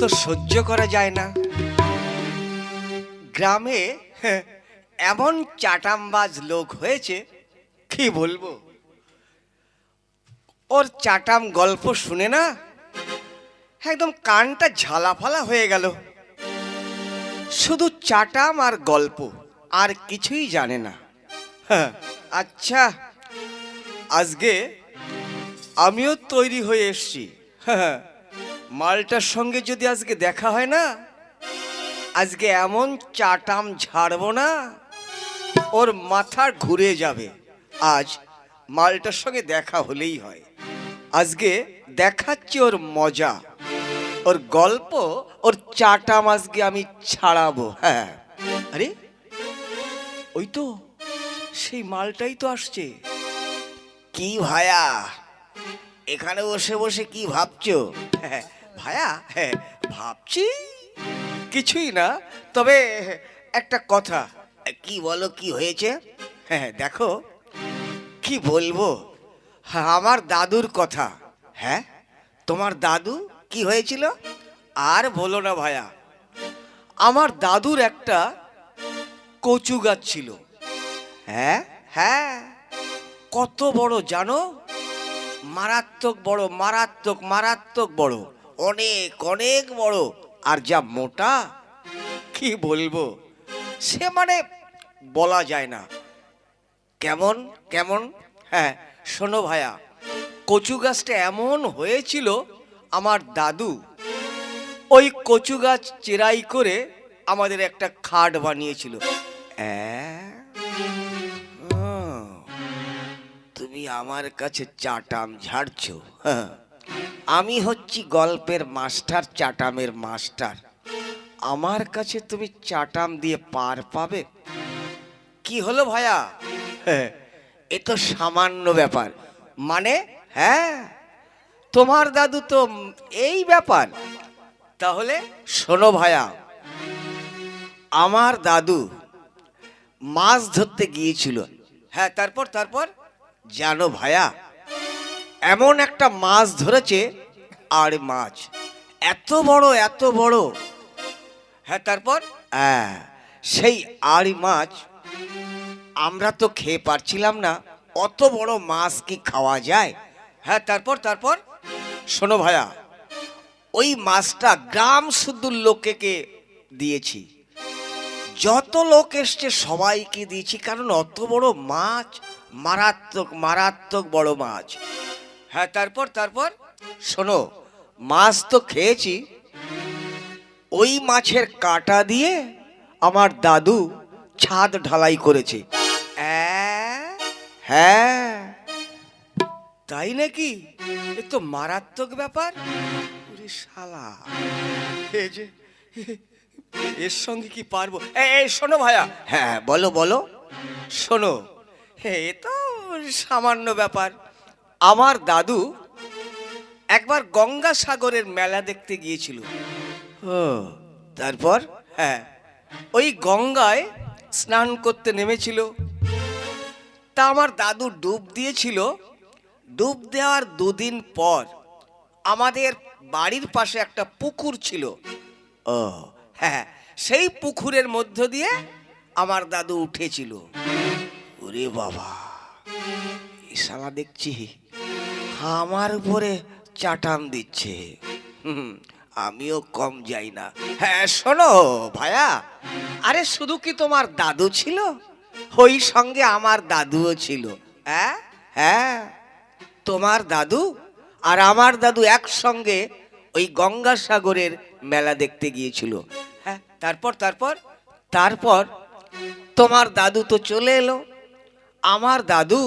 তো সহ্য করা যায় না। গ্রামে হ্যাঁ, এমন চাটামবাজ লোক হয়েছে কি বলব? ওর চাটাম গল্প শুনে না একদম কানটা ঝালাফালা হয়ে গেল। শুধু চাটাম আর গল্প আর কিছুই জানে না। হ্যাঁ, আচ্ছা আজকে আমিও তৈরি হয়ে এসছি। হ্যাঁ, মালটার সঙ্গে যদি আজকে দেখা হয় না আজকে এমন চাটাম ঝাড়বো না ওর মাথা ঘুরে যাবে। আজ মালটার সঙ্গে দেখা হলেই হয়। আজকে দেখাচ্ছি ওর মজা। ওর গল্প ওর চাটাম আজকে আমি ছাড়াবো। হ্যাঁ। আরে ওই তো সেই মালটাই তো আসছে। কি ভায়া এখানে বসে বসে কি ভাবছ? হ্যাঁ, ভায়া হ্যাঁ ভাবছি কিছুই না তবে একটা কথা। কি বলো কি হয়েছে? হ্যাঁ দেখো কি বলব? আমার দাদুর কথা। হ্যাঁ? তোমার দাদু কি হয়েছিল? আর বলো না ভায়া। আমার দাদুর একটা কচু গাছ ছিল। হ্যাঁ? হ্যাঁ। কত বড় জানো? মারাত্মক বড় মারাত্মক মারাত্মক বড়। অনেক অনেক বড় আর যা মোটা, কি বলব সে মানে বলা যায় না কেমন কেমন হ্যাঁ শোনো ভায়া, কচু গাছটা এমন হয়েছিল আমার দাদু, ওই কচু গাছ চেরাই করে আমাদের একটা খাট বানিয়েছিল? তুমি আমার কাছে চাটাম ঝাড়ছো হ্যাঁ। আমি হচ্ছি গল্পের মাস্টার চাটামের মাস্টার। আমার কাছে তুমি চাটাম দিয়ে পার পাবে? কি হলো হ্যাঁ, এ তো সামান্য ব্যাপার। মানে হ্যাঁ? তোমার দাদু তো এই ব্যাপার। তাহলে শোনো ভাইয়া আমার দাদু মাছ ধরতে গিয়েছিল। হ্যাঁ তারপর তারপর? জানো ভাইয়া এমন একটা মাছ ধরেছে আর মাছ। এত বড় এত বড়। হ্যাঁ তারপর? হ্যাঁ সেই আড়ি মাছ আমরা তো খেয়ে পারছিলাম না। অত বড় মাছ কি খাওয়া যায়? হ্যাঁ তারপর তারপর? শোনো ভাইয়া ওই মাছটা গ্রাম শুদ্ধ লোকেকে দিয়েছি। যত লোক এসছে সবাইকে দিয়েছি, কারণ অত বড় মাছ, মারাত্মক মারাত্মক বড় মাছ। হ্যাঁ তারপর তারপর? শোনো মাছ তো খেয়েছি ওই মাছের কাঁটা দিয়ে আমার দাদু ছাদ ঢালাই করেছে? হ্যাঁ। তাই নাকি? এ তো মারাত্মক ব্যাপার। শালা। এ যে এর সঙ্গে কি পারব? এ এ, শোনো ভাইয়া। হ্যাঁ বলো বলো। শোনো এ তো সামান্য ব্যাপার। আমার দাদু একবার গঙ্গাসাগরের মেলা দেখতে গিয়েছিল। ও তারপর? হ্যাঁ। ওই গঙ্গায় স্নান করতে নেমেছিল। তা আমার দাদু ডুব দিয়েছিল। ডুব দেওয়ার দুদিন পর আমাদের বাড়ির পাশে একটা পুকুর ছিল। ও। হ্যাঁ সেই পুকুরের মধ্য দিয়ে আমার দাদু উঠেছিল। ওরে বাবা এই শালা দেখছি। আমার উপরে চাটাম দিচ্ছে। আমিও কম যাই না। হ্যাঁ শোনো ভাইয়া আরে শুধু কি তোমার দাদু ছিল? ওই সঙ্গে আমার দাদুও ছিল। হ্যাঁ হ্যাঁ তোমার দাদু আর আমার দাদু একসঙ্গে ওই গঙ্গাসাগরের মেলা দেখতে গিয়েছিল। হ্যাঁ তারপর তারপর তারপর তোমার দাদু তো চলে এলো। আমার দাদু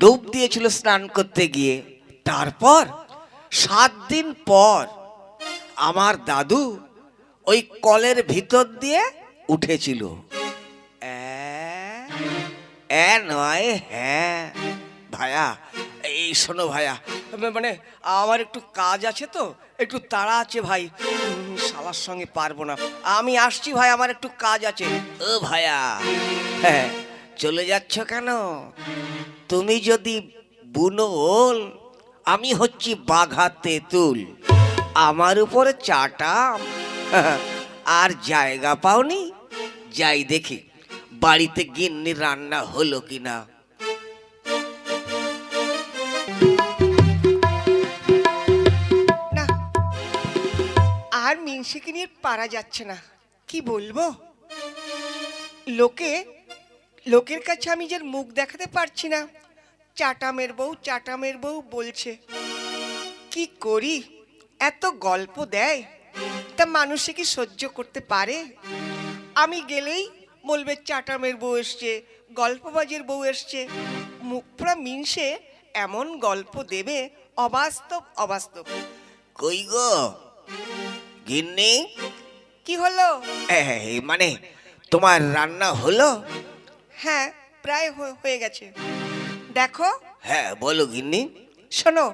ডুব দিয়েছিল স্নান করতে গিয়ে। তারপর সাত দিন পর আমার দাদু ওই কলের ভিতর দিয়ে উঠেছিল? এ নয় হ্যাঁ। ভাইয়া এই শোনো ভাইয়া মানে আমার একটু কাজ আছে তো, একটু তাড়া আছে ভাই। শালার সঙ্গে পারব না। আমি আসছি ভাই, আমার একটু কাজ আছে। ও ভাইয়া হ্যাঁ চলে যাচ্ছ কেন? তুমি যদি বুনো ওল আমি হচ্ছি বাঘা তেঁতুল। আমার উপরে চাটাম আর জায়গা পাওনি। যাই দেখি, বাড়িতে গিন্নি রান্না হলো কিনা। না, আর মিনসিকে নিয়ে পারা যাচ্ছে না। কি বলব? লোকে, লোকের কাছে আমি যে মুখ দেখাতে পারছি না। চাটামের বউ চাটামের বউ বলছে কি করি? এত গল্প দেয়? তা মানুষে কি সহ্য করতে পারে? আমি গেলেই বলবে চাটামের বউ এসছে গল্পবাজের বউ এসছে। মুখ পোড়া মিনসে এমন গল্প দেবে অবাস্তব অবাস্তব। কই গো? গিন্নি? কি হলো? মানে তোমার রান্না হলো? হ্যাঁ প্রায় হয়ে- হয়ে গেছে। দেখো। হ্যাঁ বলো গিন্নি। শোনো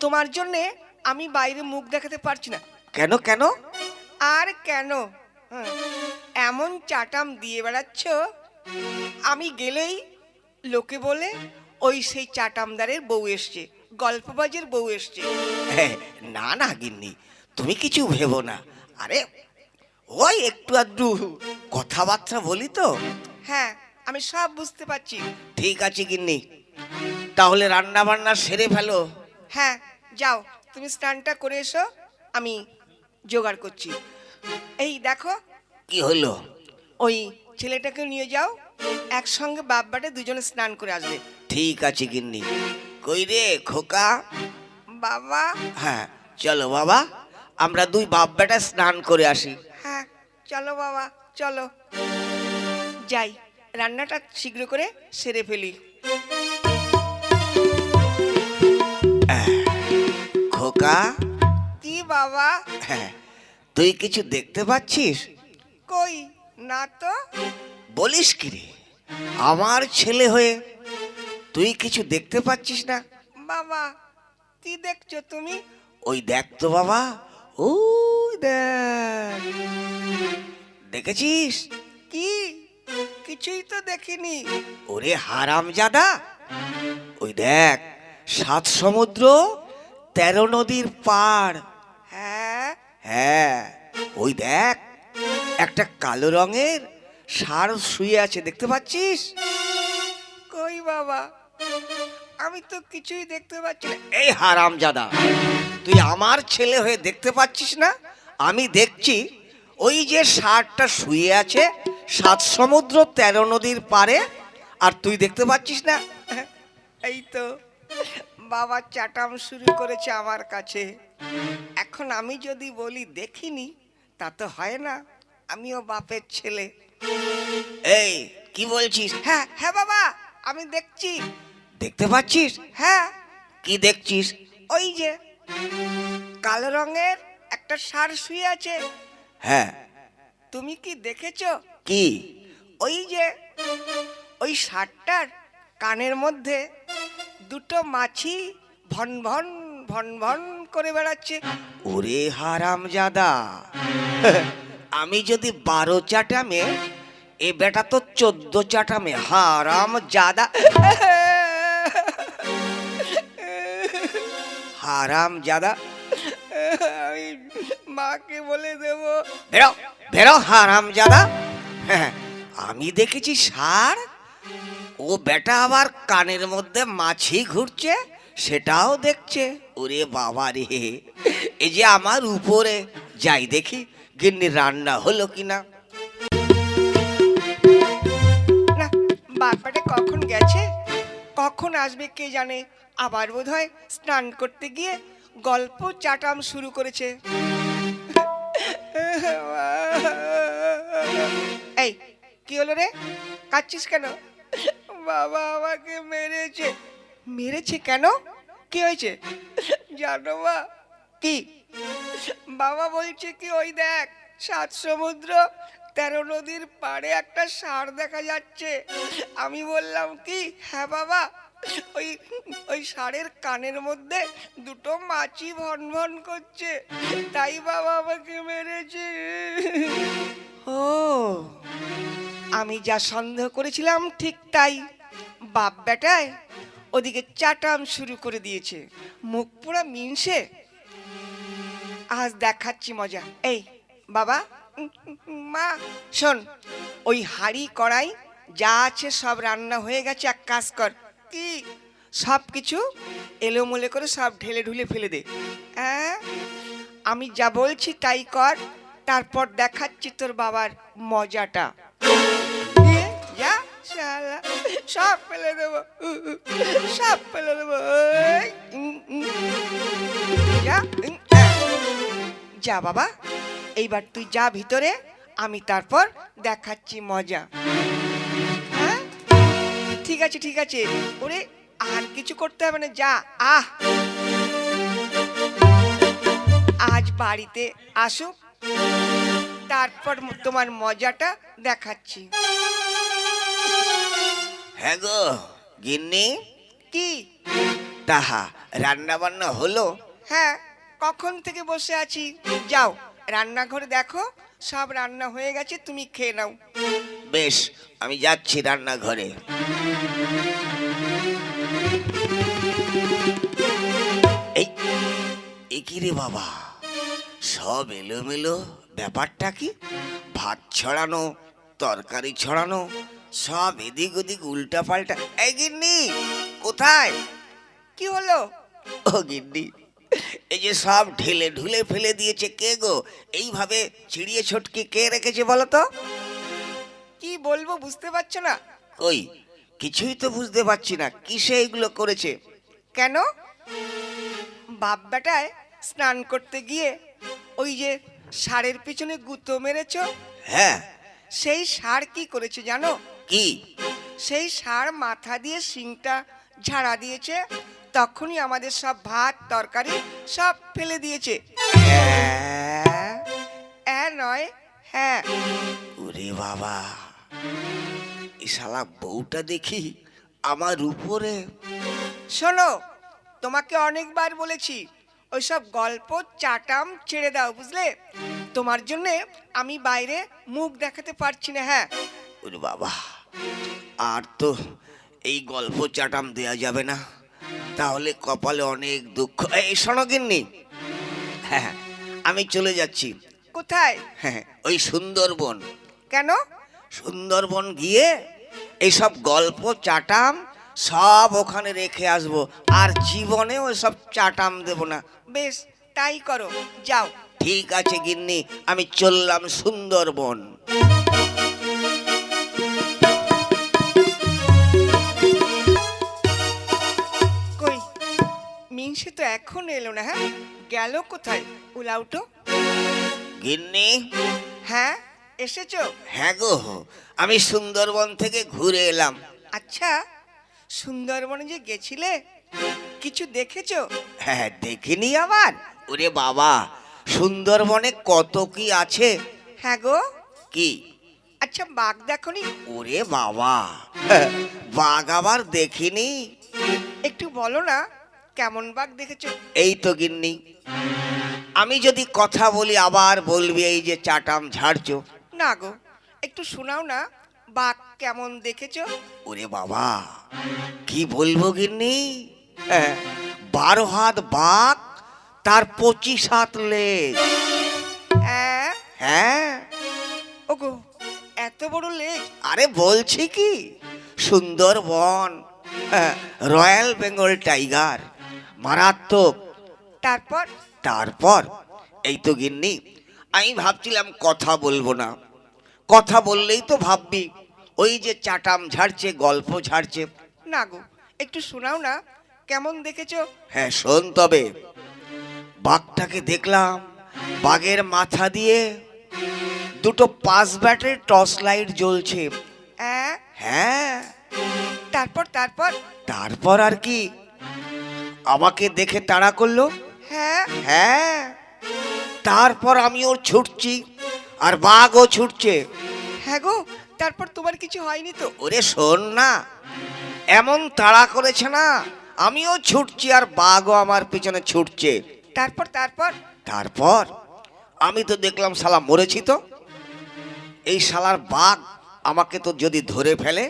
তোমার জন্যে আমি বাইরে মুখ দেখাতে পারছি না। কেন কেন? আর কেন? হ্যাঁ, এমন চাটাম দিয়ে বেড়াচ্ছ আমি গেলেই লোকে বলে ওই সেই চাটামদারের বউ এসছে গল্পবাজের বউ এসছে। হ্যাঁ, না না গিন্নি তুমি কিছু ভেবো না। আরে ওই একটু আধটু কথাবার্তা বলি তো। হ্যাঁ আমি সব বুঝতে পারছি। ঠিক আছে গিন্নি। তাহলে রান্না বান্না সেরে ফেলো। হ্যাঁ যাও তুমি স্নানটা করে এসো আমি জোগাড় করছি। এই দেখো। কি হলো? ওই ছেলেটাকে নিয়ে যাও একসঙ্গে বাব্বাটা দুজনে স্নান করে আসবে। ঠিক আছে গিন্নি। কই রে খোকা? বাবা? হ্যাঁ চলো বাবা আমরা দুই বাপ বেটা স্নান করে আসি। হ্যাঁ চলো বাবা চলো। যাই। রান্নাটা শীঘ্র করে সেরে ফেলি। খোকা? কি বাবা? হ্যাঁ তুই কিছু দেখতে পাচ্ছিস? কই? না তো। বলিস কি রে? আমার ছেলে হয়ে তুই কিছু দেখতে পাচ্ছিস না? বাবা কি দেখছ তুমি? ওই দেখ তো বাবা ওই দেখ। দেখেছিস? কি? কিছুই তো দেখিনি। ওরে হারাম জাদা ওই দেখ সাত সমুদ্র তেরো নদীর পাড়। হ্যাঁ? হ্যাঁ ওই দেখ একটা কালো রঙের ষাঁড় শুয়ে আছে দেখতে পাচ্ছিস? কই বাবা? আমি তো কিছুই দেখতে পাচ্ছি না। এই হারাম জাদা তুই আমার ছেলে হয়ে দেখতে পাচ্ছিস না? আমি দেখছি ওই যে ষাঁড়টা শুয়ে আছে সাত সমুদ্র তেরো নদীর পারে আর তুই দেখতে পাচ্ছিস না? এই তো বাবা চাটাম শুরু করেছে আমার কাছে। এখন আমি যদি বলি দেখিনি তা তো হয় না আমিও বাপের ছেলে। এই কি বলছিস? হ্যাঁ হ্যাঁ বাবা আমি দেখছি। দেখতে পাচ্ছিস? হ্যাঁ। কি দেখছিস? ওই যে কালো রঙের একটা ষাঁড় শুয়ে আছে। হ্যাঁ। তুমি কি দেখেছ? কি? ওই যে, ওই ষাঁড়টার কানের মধ্যে দুটো মাছি ভন ভন ভন ভন করে বেড়াচ্ছে। ওরে হারাম জাদা আমি যদি বারো চাটামে, এ বেটা তো চোদ্দ চাটামে হারাম জাদা হারাম জাদা মাকে বলে দেব। বেরো বেরো হারাম জাদা হ্যাঁ, আমি দেখেছি ষাঁড়। ও বেটা আবার কানের মধ্যে মাছি ঘুরছে সেটাও দেখছে। ওরে বাবা রে এই যে আমার উপরে। যাই দেখি গিন্নি রান্না হলো কিনা। না বাপাটা কখন গেছে? কখন আসবে কে জানে? আবার বোধ হয় স্নান করতে গিয়ে গল্প চাটাম শুরু করেছে। এই, কি হলো রে? কাচ্ছিস কেন? বাবা আমাকে মেরেছে। মেরেছে কেন? কি হয়েছে? জানো মা, কি? বাবা বলছে কি, ওই দেখ, সাত সমুদ্র, তেরো নদীর পাড়ে একটা ষাঁড় দেখা যাচ্ছে। আমি বললাম, কি? হ্যাঁ বাবা, ওই ওই ষাঁড়ের কানের মধ্যে দুটো মাছি ভন ভন করছে। তাই বাবা আমাকে মেরেছে। ও, আমি যা সন্দেহ করেছিলাম ঠিক তাই। বাপ বেটায় ওদিকে চাটাম শুরু করে দিয়েছে। মুখ পোড়া মিনসে আজ দেখাচ্ছি মজা। এই, বাবা, মা, শোন, ওই হাড়ি, কড়াই, যা আছে সব রান্না হয়ে গেছে, এক কাজ কর। কি? সব কিছু এলোমলে করে সব ঢেলে ঢুলে ফেলে দে। হ্যাঁ আমি যা বলছি তাই কর। তারপর দেখাচ্ছি তোর বাবার মজাটা। যা শালা, সব ফেলে দেবো। সব ফেলে দেবো। যা বাবা এইবার তুই যা ভিতরে আমি তারপর দেখাচ্ছি মজা। হ্যাঁ? ঠিক আছে ঠিক আছে। ওরে আর কিছু করতে হবে না যা আহ। আজ বাড়িতে আসুক। তারপর তোমার মজাটা দেখাচ্ছি। হ্যাঁ গো গিন্নি। কি? তাহা রান্না বান্না হলো? হ্যাঁ কখন থেকে বসে আছি? যাও রান্নাঘরে দেখো সব রান্না হয়ে গেছে তুমি খেয়ে নাও। বেশ আমি যাচ্ছি রান্নাঘরে। এই এ কি রে বাবা? সব এলোমেলো ব্যাপারটা কি? ভাত ছড়ানো তরকারি ছড়ানো সব এদিক ওদিক উল্টা পাল্টা এই গিন্নি কোথায়? কি হলো? ও গিন্নি এই যে সব ঢেলে ঢুলে ফেলে দিয়েছে কে গো? এইভাবে ছিড়িয়ে ছটকে কে রেখেছে বলো তো? কি বলব বুঝতে পারছ না। কই? কিছুই তো বুঝতে পারছি না কিসে এগুলো করেছে? কেন? বাপ বেটায় স্নান করতে গিয়ে ওই যে সারের পিছনে গুঁতো মেরেছ? হ্যাঁ। সেই সার কি করেছে জানো? কি? সেই সার মাথা দিয়ে শিংটা ঝাড়া দিয়েছে তখনই আমাদের সব ভাত তরকারি সব ফেলে দিয়েছে। হ্যাঁ? নয় হ্যাঁ। ওরে বাবা। এই শালা বউটা দেখি আমার উপরে। শোনো তোমাকে অনেকবার বলেছি ওইসব গল্প চাটাম ছেড়ে দাও বুঝলে? তোমার জন্যে আমি বাইরে মুখ দেখাতে পারছি না হ্যাঁ। ওরে বাবা আর তো এই গল্প চাটাম দেয়া যাবে না। তাহলে কপালে অনেক দুঃখ। এই শোনো গিন্নি। হ্যাঁ আমি চলে যাচ্ছি। কোথায়? হ্যাঁ ওই সুন্দরবন। কেন? সুন্দরবন গিয়ে এইসব গল্প চাটাম সব ওখানে রেখে আসব। আর জীবনে ওই সব চাটাম দেব না। বেশ তাই করো। যাও। ঠিক আছে গিন্নি। আমি চললাম সুন্দরবন। কই? মিনসে তো এখন এলো না হ্যাঁ? গেল কোথায়? উলাউটো গিন্নি? হ্যাঁ এসেছ? হ্যাঁ গো। আমি সুন্দরবন থেকে ঘুরে এলাম। আচ্ছা সুন্দরবনে যে গেছিলে কিছু দেখেছ? হ্যাঁ দেখিনি আবার। ওরে বাবা সুন্দরবনে কত কি আছে? হ্যাঁ গো। কি? আচ্ছা বাঘ দেখনি? ওরে বাবা বাঘ আবার দেখিনি। একটু বলো না কেমন বাঘ দেখেছ? এই তো গিন্নি আমি যদি কথা বলি আবার বলবি এই যে চাটাম ঝাড়ছো। না গো একটু শোনাও না বাঘ কেমন দেখেছ? ওরে বাবা কি বলব গিন্নি? হ্যাঁ, বারো হাত বাঘ তার পঁচিশ হাত লেজ। হ্যাঁ হ্যাঁ। ওগো এত বড় লেজ? আরে বলছি কি? সুন্দরবন হ্যাঁ, রয়্যাল বেঙ্গল টাইগার মারাত্মক। তারপর? তারপর এই তো গিন্নি আমি ভাবছিলাম কথা বলব না। কথা বললেই তো ভাববি ওই যে চাটাম ঝাড়ছে গল্প ঝাড়ছে। না গো একটু শোনাও না কেমন দেখেছ? হ্যাঁ শোন তবে। বাঘটাকে দেখলাম বাঘের মাথা দিয়ে দুটো পাঁচ ব্যাটের টর্চ লাইট জ্বলছে। হ্যাঁ হ্যাঁ। তারপর তারপর? তারপর আর কি? আমাকে দেখে তাড়া করল? হ্যাঁ। হ্যাঁ। তারপর আমি ওর ছুটছি। আর বাঘও ছুটছে। হ্যাঁ গো তারপর তোমার কিছু হয়নি তো? ওরে শোন না এমন তাড়া করেছে না আমিও ছুটছি আর বাঘও আমার পিছনে ছুটছে। তারপর তারপর? তারপর আমি তো দেখলাম শালা মরেছি তো। এই শালার বাঘ আমাকে তো যদি ধরে ফেলে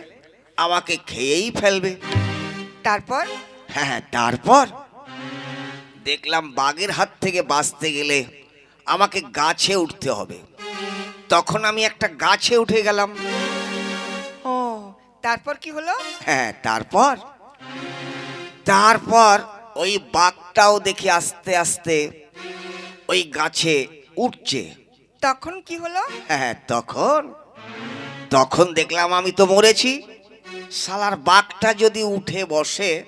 আমাকে খেয়েই ফেলবে। তারপর? হ্যাঁ হ্যাঁ, তারপর। দেখলাম বাঘের হাত থেকে বাঁচতে গেলে আমাকে গাছে উঠতে হবে। তখন আমি একটা গাছে উঠে গেলাম। ও তারপর কি হলো? হ্যাঁ তারপর? তারপর ওই বাঘটাও দেখি আস্তে আস্তে ওই গাছে উঠছে। তখন কি হলো? হ্যাঁ তখন? তখন দেখলাম আমি তো মরেছি। শালার বাঘটা যদি উঠে বসে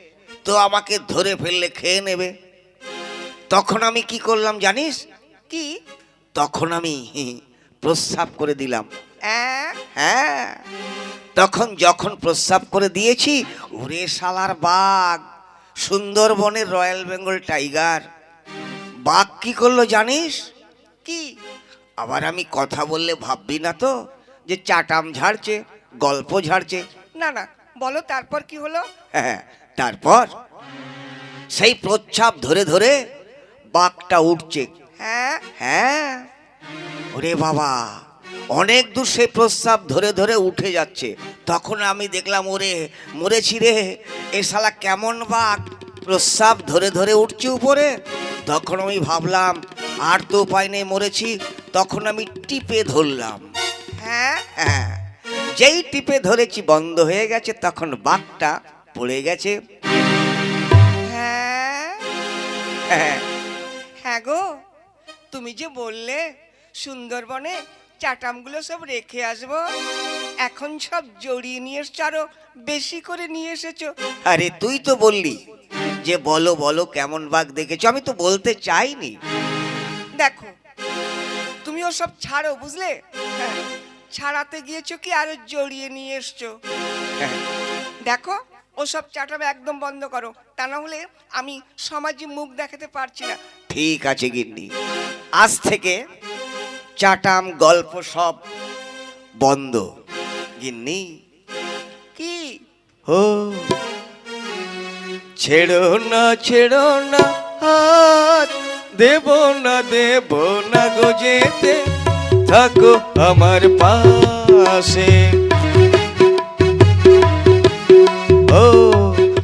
তো আমাকে ধরে ফেললে খেয়ে নেবে। তখন আমি কি করলাম জানিস? কি? তখন আমি প্রস্রাব করে দিলাম। অ্যাঁ, হ্যাঁ। তখন যখন প্রস্রাব করে দিয়েছি ওরে শালার বাঘ সুন্দরবনের রয়্যাল বেঙ্গল টাইগার। বাঘ কি করল জানিস? কি? আবার আমি কথা বললে ভাববি না তো যে চাটাম ঝাড়ছে গল্প ঝাড়ছে। না না বলো তারপর কি হলো? হ্যাঁ তারপর? সেই প্রচ্ছাপ ধরে ধরে বাঘটা উঠছে। হ্যাঁ? হ্যাঁ। ওরে বাবা অনেক দূর সেই প্রস্রাব ধরে ধরে উঠে যাচ্ছে। তখন আমি দেখলাম ওরে মরেছি রে এ শালা কেমন বাঘ? প্রস্রাব ধরে ধরে উঠছে উপরে। তখন আমি ভাবলাম আর তো উপায় নেই মরেছি। তখন আমি টিপে ধরলাম। হ্যাঁ? হ্যাঁ যেই টিপে ধরেছি বন্ধ হয়ে গেছে। তখন বাঘটা পড়ে গেছে। হ্যাঁ? হ্যাঁ। হ্যাঁ গো তুমি যে বললে সুন্দরবনে চাটামগুলো সব রেখে আসব। এখন সব জড়িয়ে নিয়ে এসছো আরও বেশি করে নিয়ে এসেছ। আরে তুই তো বললি যে বলো বলো কেমন বাঘ দেখেছ আমি তো বলতে চাইনি। দেখো তুমি সব ছাড়ো বুঝলে? হ্যাঁ ছাড়াতে গিয়েছো কি আরও জড়িয়ে নিয়ে এসছো? হ্যাঁ, দেখো ওসব চাটাম একদম বন্ধ করো তা না হলে আমি সমাজে মুখ দেখাতে পারছি না। ঠিক আছে গিন্নি। আজ থেকে চাটাম গল্প সব বন্ধ। গিন্নি, কি? হো। ছেড়ো না ছেড়ো না, হাত। দেব না দেব না গো যেতে। থাকো আমার পাশে। ও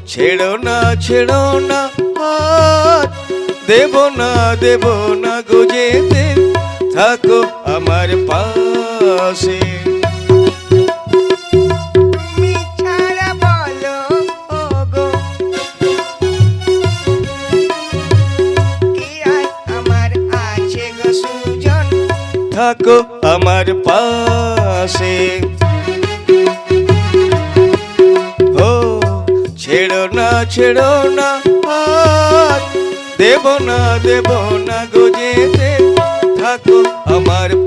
ছেড়ো না ছেড়ো না, হাত। দেব না দেব না গো যেতে। থাকো আমার পাশে। থাকো আমার পাশে। ও ছেড়ো না ছেড়ো না দেব না দেব না গো যেতে থাকো আমার পা